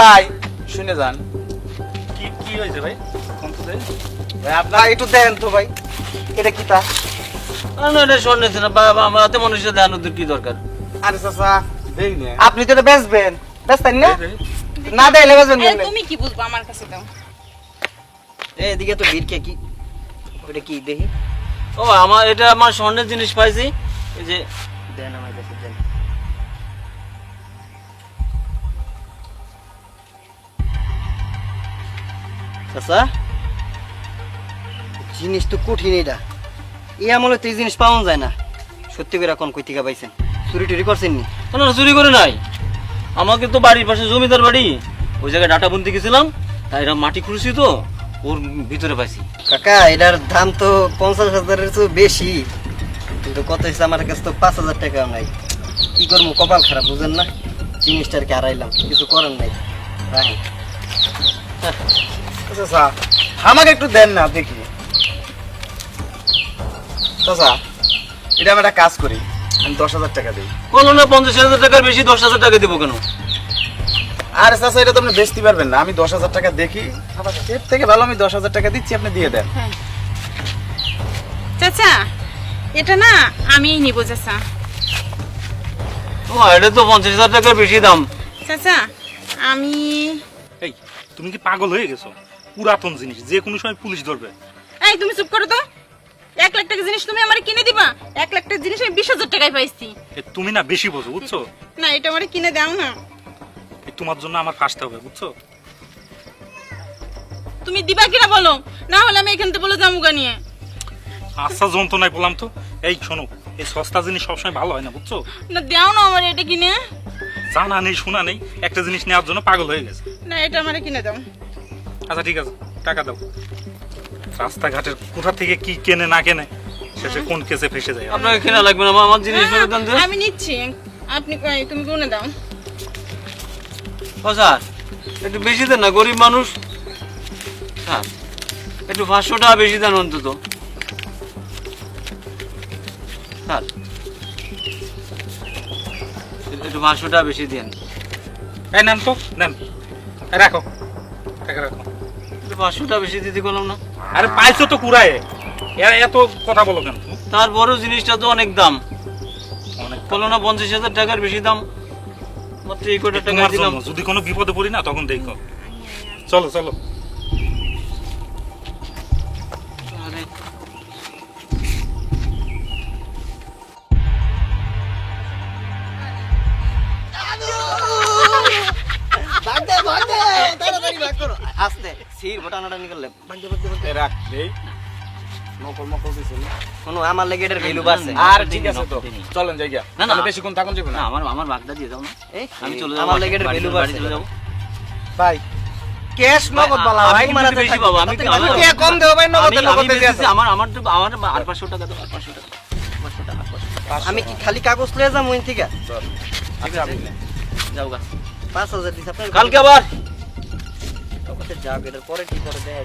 ভাই শুনে যান। কি কি হয়েছে ভাই? ভাই আপনার একটু দেন তো ভাই। এটা কি তা? না এটা স্বর্ণ ছিল বাবা আমার হাতে মানুষের দেখানোর কি দরকার? আরে চাচা আপনি তো এটা বেচবেন। বেচতেন না? এই, এই, না দিলে বেচবেন তুমি কি বুঝব আমার কাছে দাও এদিকে তো ভিড় কে কি? ওটা কি দেখি। ও আমার এটা আমার স্বর্ণের জিনিস পাইছি। এই যে দেন আমার কাছে দেন। চাচা জিনিস তো কঠিন এটা। এই আমলে তো এই জিনিস পাওয়া যায় না। সত্যি করে এখন কই থেকে পাইছেন? চুরি টুরি করছেন নি চুরি করে নাই। আমাকে তো বাড়ির পাশে জমিদার বাড়ি। ওই জায়গায় ডাটা বুনতে গেছিলাম। তাই এরা মাটি খুঁড়ছি তো ওর ভিতরে পাইছি। কাকা এটার দাম তো পঞ্চাশ হাজারের তো বেশি। কিন্তু কত হয়েছে আমার কাছে তো পাঁচ হাজার টাকাও নাই। কি করব কপাল খারাপ বুঝেন না? জিনিসটা আর কি হারাইলাম? কিছু করার নাই। রাখেন। চাচা আমাকে একটু দেন না দেখি। চাচা এটা আমি একটা কাজ করি আমি দশ হাজার টাকা দিই। না পঞ্চাশ হাজার টাকার বেশি দশ হাজার টাকা দেবো কেন? আরে চাচা এটা তো আপনি বেচতে পারবেন না। আমি দশ হাজার টাকা দেখি এর থেকে ভালো আমি দশ হাজার টাকা দিচ্ছি আপনি দিয়ে দেন। চাচা এটা না আমিই নিব চাচা। ও এটা তো পঞ্চাশ হাজার টাকার বেশি দাম। চাচা আমি এই তুমি কি পাগল হয়ে গেছো? পুরাতন জিনিস যে কোনো সময় পুলিশ ধরবে। এই তুমি চুপ করো তো। এক লাখ টাকা জিনিস তুমি আমার কিনে দিবা? এক লাখ টাকা জিনিস আমি বিশ হাজার টাকায় পাইছি। এ, তুমি না বেশি বোঝো বুঝছ? না এটা আমার কিনে দাও না। এ, তোমার জন্য আমার ফাঁসতে হবে বুঝছ? তুমি দিবা কিনা বলো? না হলে আমি এখান থেকে বলে যাব নিয়ে। আচ্ছা যন্ত্রণায় বললাম তো। এই শোনো এই সস্তা জিনিস সবসময় ভালো হয় না বুঝছ? না দাও না আমার এটা কিনে। জানা নেই শোনা নেই একটা জিনিস নেওয়ার জন্য পাগল হয়ে গেছে। না এটা আমার কিনে দাও। আচ্ছা ঠিক আছে। টাকা দাও। রাস্তাঘাটের কোথা থেকে কি কেনে না কেনে শেষে কোন কেসে ফেসে যায়? আপনাকে কেনা লাগবে না আমার জিনিস ফেরত দেন আমি নিচ্ছি। আপনি কই, তুমি গুনে দাও। ও স্যার একটু বেশি দেন না গরিব মানুষ। হ্যাঁ একটু পাঁচশো টাকা বেশি দেন অন্তত। স্যার একটু পাঁচশো টাকা বেশি দেন। এই নেন তো নেন। রাখো। রাখো। একটু পাঁচশো টাকা বেশি দিতে বললাম না। আরে পাইছো তো কুড়ায়। এত কথা বলো কেন? তারপরেও জিনিসটা তো অনেক দাম। অনেক বলো না পঞ্চাশ হাজার টাকার বেশি দাম। মাত্র এই কটা টাকা দিলাম। যদি কোনো বিপদে পড়ি না তখন দেখো। চলো চলো। আরে, আস্তে সির বটানোটা নিকলে ভাগতে ভাগতে ভাগতে এ রাখ দেই। মকল মকল দিছিল কোনো আমার লেগে এটার ভ্যালু বাড়ছে। আর ঠিক আছে তো। চলেন যাই গিয়া না, না। তাহলে বেশিক্ষণ থাকুন যাবে না। আমার আমার বাগদা দিয়ে দাও না। আমি চলে যাব আমার লেগে এটার ভ্যালু বাড়ছে। চলে যাব। ভাই ক্যাশ নগদ বালা ভাই বেশি। পাবো, আমি আমি- কে কম দেবো ভাই নগদে আমি দিয়ে বেশি- আমার আমার তো আমার আর পাঁচশো টাকা দাও আর পাঁচশো টাকা। আমি কি খালি কাগজ লয়ে যাব ওই থেকে? আচ্ছা আমি যাও গা। পাঁচ হাজার দিস আপনার কালকে আবার। যাও এটার পরে কি করে দেয়